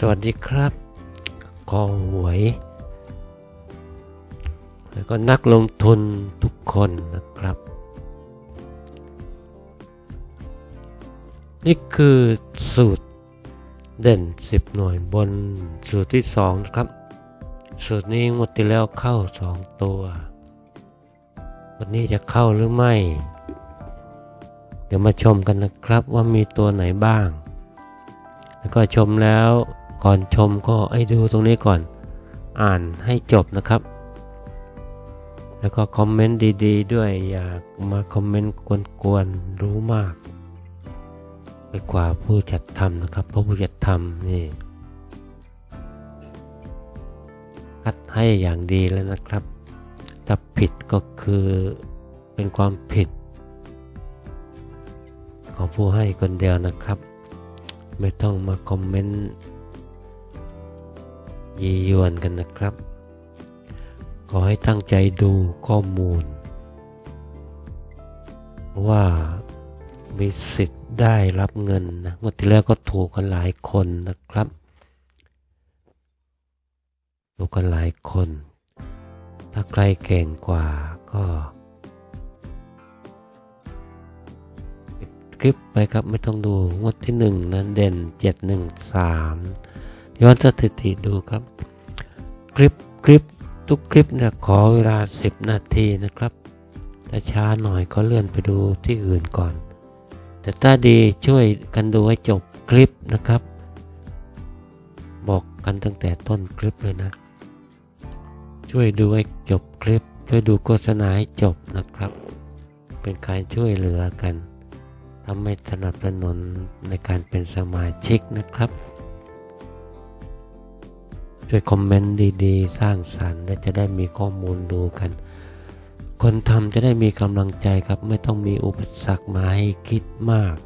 สวัสดีครับกอหวย แล้วก็นักลงทุนทุกคนนะครับ นี่คือสูตรเด่น 10 หน่วยบนสูตรที่ 2 นะครับ สูตรนี้งวดที่แล้วเข้า 2 ตัว วันนี้จะเข้าหรือไม่ เดี๋ยวมาชมกันนะครับว่ามีตัวไหนบ้าง แล้วก็ชมแล้ว ก่อนชมก็ให้ดูตรงนี้ก่อน อ่านให้จบนะครับ แล้วก็คอมเมนต์ดีๆ ด้วยอยากมาคอมเมนต์กวนๆรู้มาก ไปกว่าผู้จัดทำนะครับเพราะผู้จัดทำนี่คัดให้อย่างดีแล้วนะครับ ถ้าผิดก็คือเป็นความผิด ของผู้ให้คนเดียวนะครับ ไม่ต้องมาคอมเมนต์ ยียวนกันนะครับ ขอให้ตั้งใจดูข้อมูล ว่ามีสิทธิ์ได้รับเงินนะงวดที่แล้วก็ถูกกันหลายคนนะครับ ถูกกันหลายคน ถ้าใครเก่งกว่าก็ปิดคลิปไปครับไม่ต้องดูงวดที่หนึ่งนั้นเด่นเจ็ดหนึ่งสาม ย้อนสถิติดูครับ คลิปคลิปทุกคลิปเนี่ยขอเวลา 10 นาทีนะครับถ้าช้าหน่อยก็เลื่อนไปดูที่อื่นก่อน แต่ถ้าดีช่วยกันดูให้จบคลิปนะครับ บอกกันตั้งแต่ต้นคลิปเลยนะ ช่วยดูให้จบคลิป ช่วยดูโฆษณาให้จบนะครับ เป็นการช่วยเหลือกันทำให้สนับสนุนในการเป็นสมาชิกนะครับ ช่วยคอมเมนต์ดีๆ สร้างสรรค์และจะได้มีข้อมูลดูกัน คนทำจะได้มีกำลังใจครับ ไม่ต้องมีอุปสรรคมาให้คิดมาก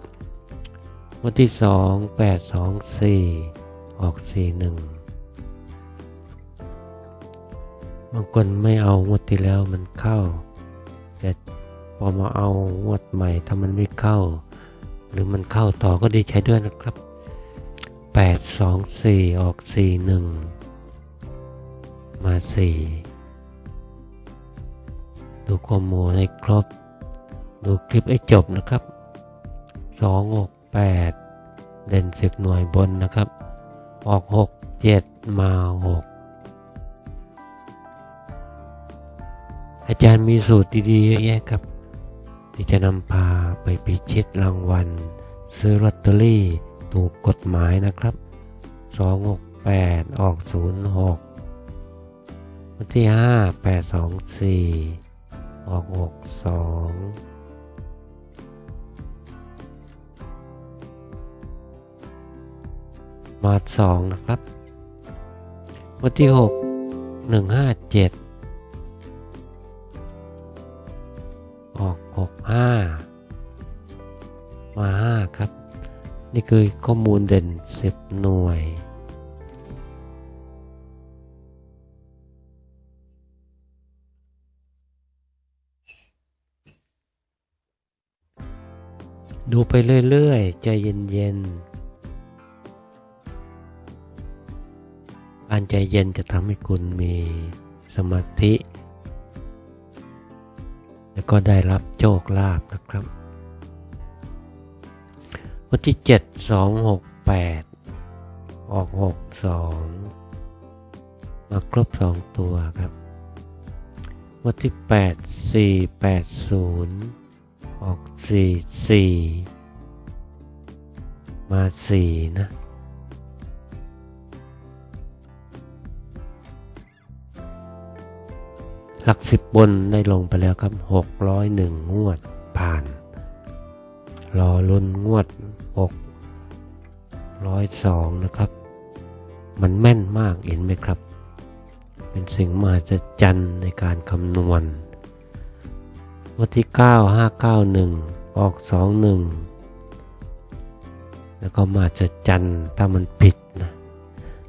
วันที่สองแปดสองสี่ออกสี่หนึ่งบางคนไม่เอางวดที่แล้วมันเข้า แต่พอมาเอางวดใหม่ถ้ามันไม่เข้า หรือมันเข้าต่อก็ดีใจด้วยนะครับแปดสองสี่ออกสี่หนึ่ง มาสี่ดูข้อมูลให้ครบ ดูคลิปให้จบนะครับสองหกแปดเด่นสิบหน่วยบนนะครับ ออกหกเจ็ดมาหกอาจารย์มีสูตรดีๆเยอะแยะครับ ที่จะนำพาไปพิชิตรางวัล ซื้อลอตเตอรี่ถูกกฎหมายนะครับ 268 ออก 06 ชุดที่ห้าแปดสองสี่ออกหกสองมาสองนะครับวันที่หกหนึ่งห้าเจ็ดออกหกห้ามาห้าครับ นี่คือข้อมูลเด่นสิบหน่วย ดูไปเรื่อยๆ ใจเย็นๆ การใจเย็นจะทำให้คุณมีสมาธิ แล้วก็ได้รับโชคลาภนะครับ วันที่เจ็ดสองหกแปดออกหกสองมาครบสองตัวครับ วันที่แปดสี่แปดศูนย์ ออกสี่สี่มาสี่นะหลักสิบบนได้ลงไปแล้วครับหกร้อยหนึ่งงวดผ่าน รอลุ้นงวดหกร้อยสองนะครับ มันแม่นมากเห็นไหมครับ เป็นสิ่งมหัศจรรย์ในการคำนวณ วันที่เก้าห้าเก้าหนึ่งออกสองหนึ่งแล้วก็มาจะจันถ้ามันผิดนะ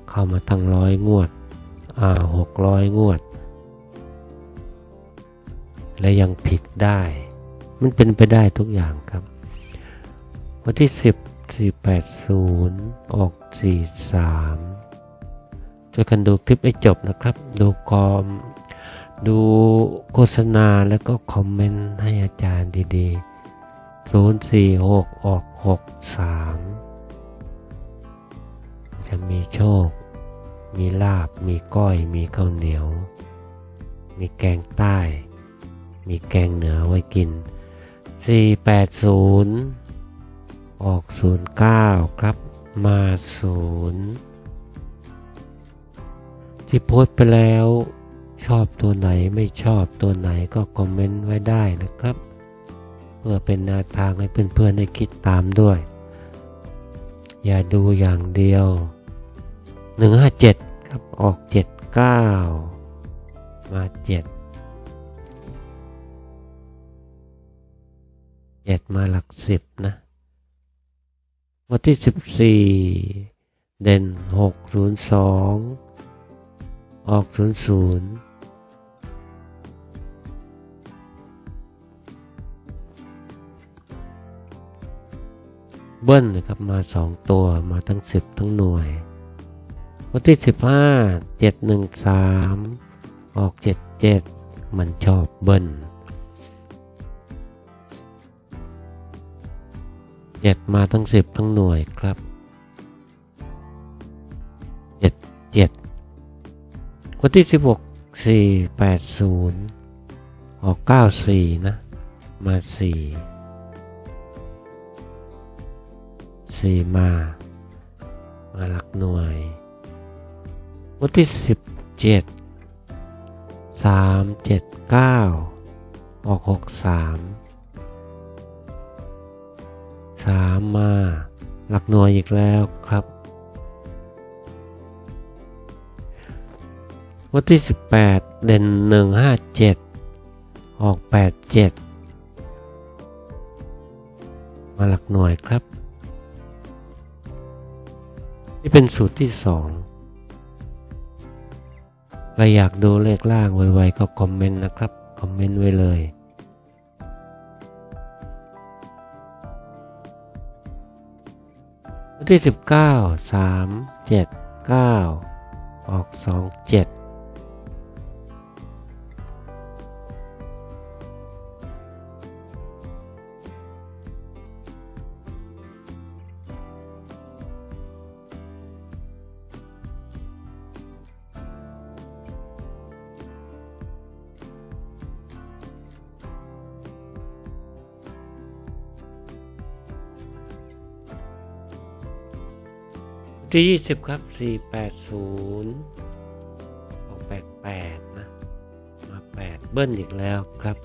เข้ามาตั้งร้อยงวด อ่าหกร้อยงวด และยังผิดได้ มันเป็นไปได้ทุกอย่างครับ วันที่สิบสสี่แปดศูนย์ออกสี่สามช่วยกันดูคลิปให้จบนะครับ ดูกอม ดูโฆษณาแล้วก็คอมเมนต์ให้อาจารย์ดีๆศูนย์สี่หกออกหกสามจะมีโชค มีลาบ มีก้อย มีข้าวเหนียว มีแกงใต้ มีแกงเหนือไว้กิน 480 ออก 09 ครับ มา 0 ที่โพสต์ไปแล้ว ชอบตัวไหนไม่ชอบตัวไหนก็คอมเมนต์ไว้ได้นะครับ เพื่อเป็นแนวทางให้เพื่อนๆได้คิดตามด้วย อย่าดูอย่างเดียว 157 ครับออก 79 มา 7 7 มาหลัก 10 นะวันที่ 14 เด่น 602 ออก 00 เบิ้ลนะครับมาสองตัวมาทั้งสิบทั้งหน่วย วันที่สิบห้าเจ็ดหนึ่งสามออกเจ็ดเจ็ดมันชอบเบิ้ลเจ็ดมาทั้งสิบทั้งหน่วยครับเจ็ดเจ็ดวันที่สิบหกสี่แปดศูนย์ออกเก้าสี่นะ มาสี่ สี่มามาหลักหน่วย วันที่สิบเจ็ดสามเจ็ดเก้าออกหกสามสามมาหลักหน่วยอีกแล้วครับ วันที่สิบแปดเด่นหนึ่งห้าเจ็ดออกแปดเจ็ดมาหลักหน่วยครับ นี่เป็นสูตรที่สองใครอยากดูเลขล่างไวๆก็คอมเมนต์นะครับ คอมเมนต์ไว้เลยที่สิบเก้าสามเจ็ดเก้าออกสองเจ็ด ที่ยี่สิบครับสี่แปดศูนย์ออกแปดแปดนะ มาแปดเบิ้ลอีกแล้วครับ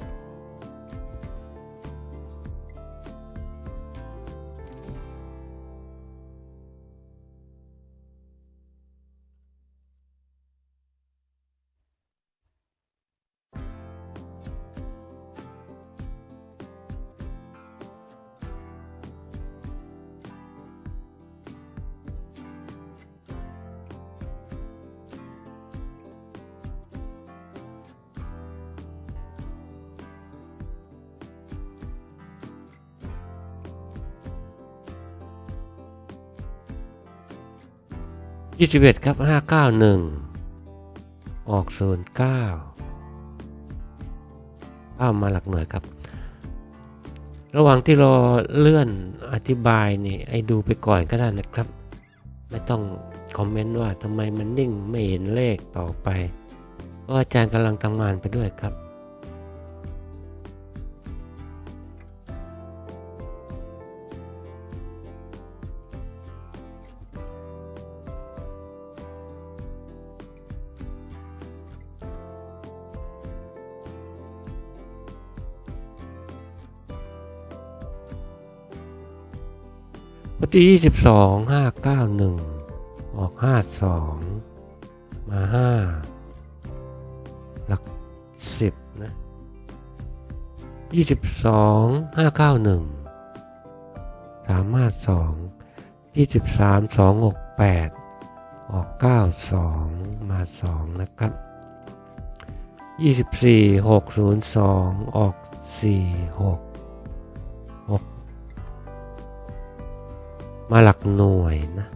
ยี่สิบเอ็ดครับห้าเก้าหนึ่งออกศูนเก้าเข้ามาหลักหน่วยครับ ระหว่างที่รอเลื่อนอธิบายนี่ไอ้ดูไปก่อนก็ได้นะครับ ไม่ต้องคอมเมนต์ว่าทำไมมันนิ่งไม่เห็นเลขต่อไปเพราะอาจารย์กำลังทำงานไปด้วยครับ วันที่ยี่สิบสองห้าเก้าหนึ่งออกห้าสองมาห้าหลักสิบนะยี่สิบสองห้าเก้าหนึ่งสามห้าสองยี่สิบสามสองหกแปดออกเก้าสองมาสองนะครับยี่สิบสี่หกศูนย์สองออกสี่หก มาหลักหน่วยนะ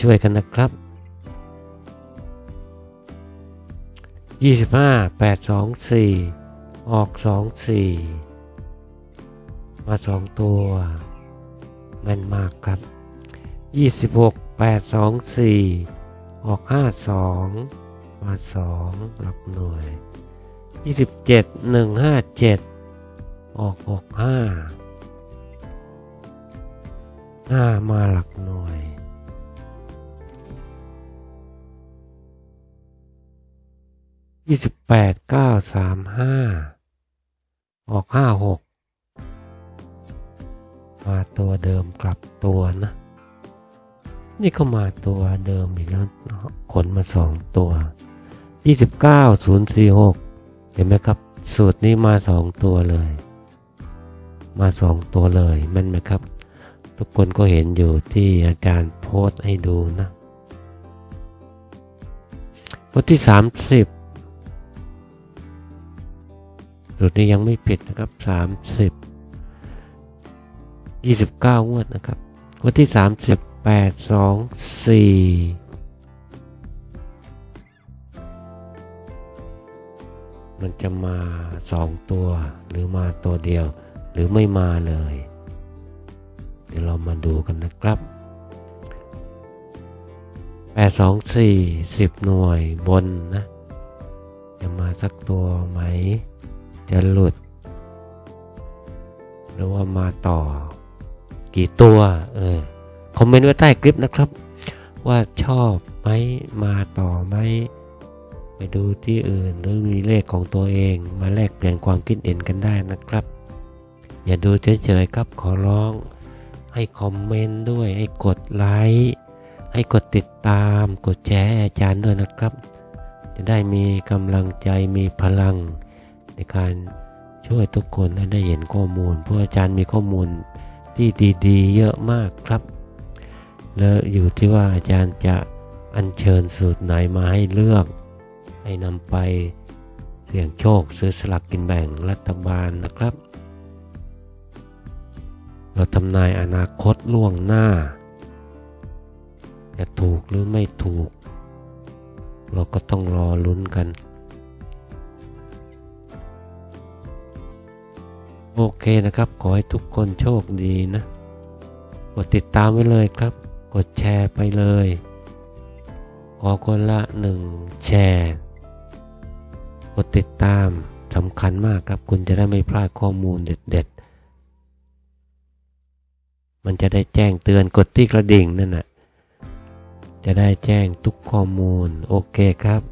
ช่วยๆกันนะครับยี่สิบห้าแปดสองสี่ออกสองสี่มาสองตัว แม่นมากครับยี่สิบหกแปดสองสี่ออกห้าสองมาสองหลักหน่วยยี่สิบเจ็ดหนึ่งห้าเจ็ดออกหก ห้ามาหลักหน่วยยี่สิบแปดเก้าสามห้าออกห้าหกมาตัวเดิมกลับตัวนะ นี่ก็มาตัวเดิมอีกแล้วขนมาสองตัวยี่สิบเก้าศูนย์สี่หกเห็นไหมครับ สูตรนี้มาสองตัวเลย มาสองตัวเลยม่นไหมครับ ทุกคนก็เห็นอยู่ที่อาจารย์โพสต์ให้ดูนะ วันที่สามสิบสูตรนี้ยังไม่ผิดนะครับสามสิบยี่สิบเก้างวดนะครับ วันที่สามสิบแปดสองสี่มันจะมาสองตัวหรือมาตัวเดียวหรือไม่มาเลย เดี๋ยวเรามาดูกันนะครับแปดสองสี่สิบหน่วยบนนะ จะมาสักตัวไหม จะหลุด หรือว่ามาต่อ กี่ตัว เออ คอมเมนต์ไว้ใต้คลิปนะครับ ว่าชอบไหม มาต่อไหม ไปดูที่อื่นหรือมีเลขของตัวเอง มาแลกเปลี่ยนความคิดเห็นกันได้นะครับ อย่าดูเฉยๆครับขอร้อง ให้คอมเมนต์ด้วย ให้กดไลค์ให้กดติดตาม กดแชร์อาจารย์ด้วยนะครับ จะได้มีกำลังใจมีพลัง ในการช่วยทุกคนให้ได้เห็นข้อมูลเพราะอาจารย์มีข้อมูลที่ดีๆ เยอะมากครับ แล้วอยู่ที่ว่าอาจารย์จะอัญเชิญสูตรไหนมาให้เลือก ให้นำไปเสี่ยงโชคซื้อสลักกินแบ่งรัฐบาลนะครับ เราทำนายอนาคตล่วงหน้า จะถูกหรือไม่ถูก เราก็ต้องรอลุ้นกัน โอเคนะครับ ขอให้ทุกคนโชคดีนะ กดติดตามไว้เลยครับ กดแชร์ไปเลย ขอคนละหนึ่งแชร์ กดติดตามสำคัญมากครับ คุณจะได้ไม่พลาดข้อมูลเด็ด มันจะได้แจ้งเตือนกดที่กระดิ่งนั่นแหะจะได้แจ้งทุกข้อมูล โอเคครับ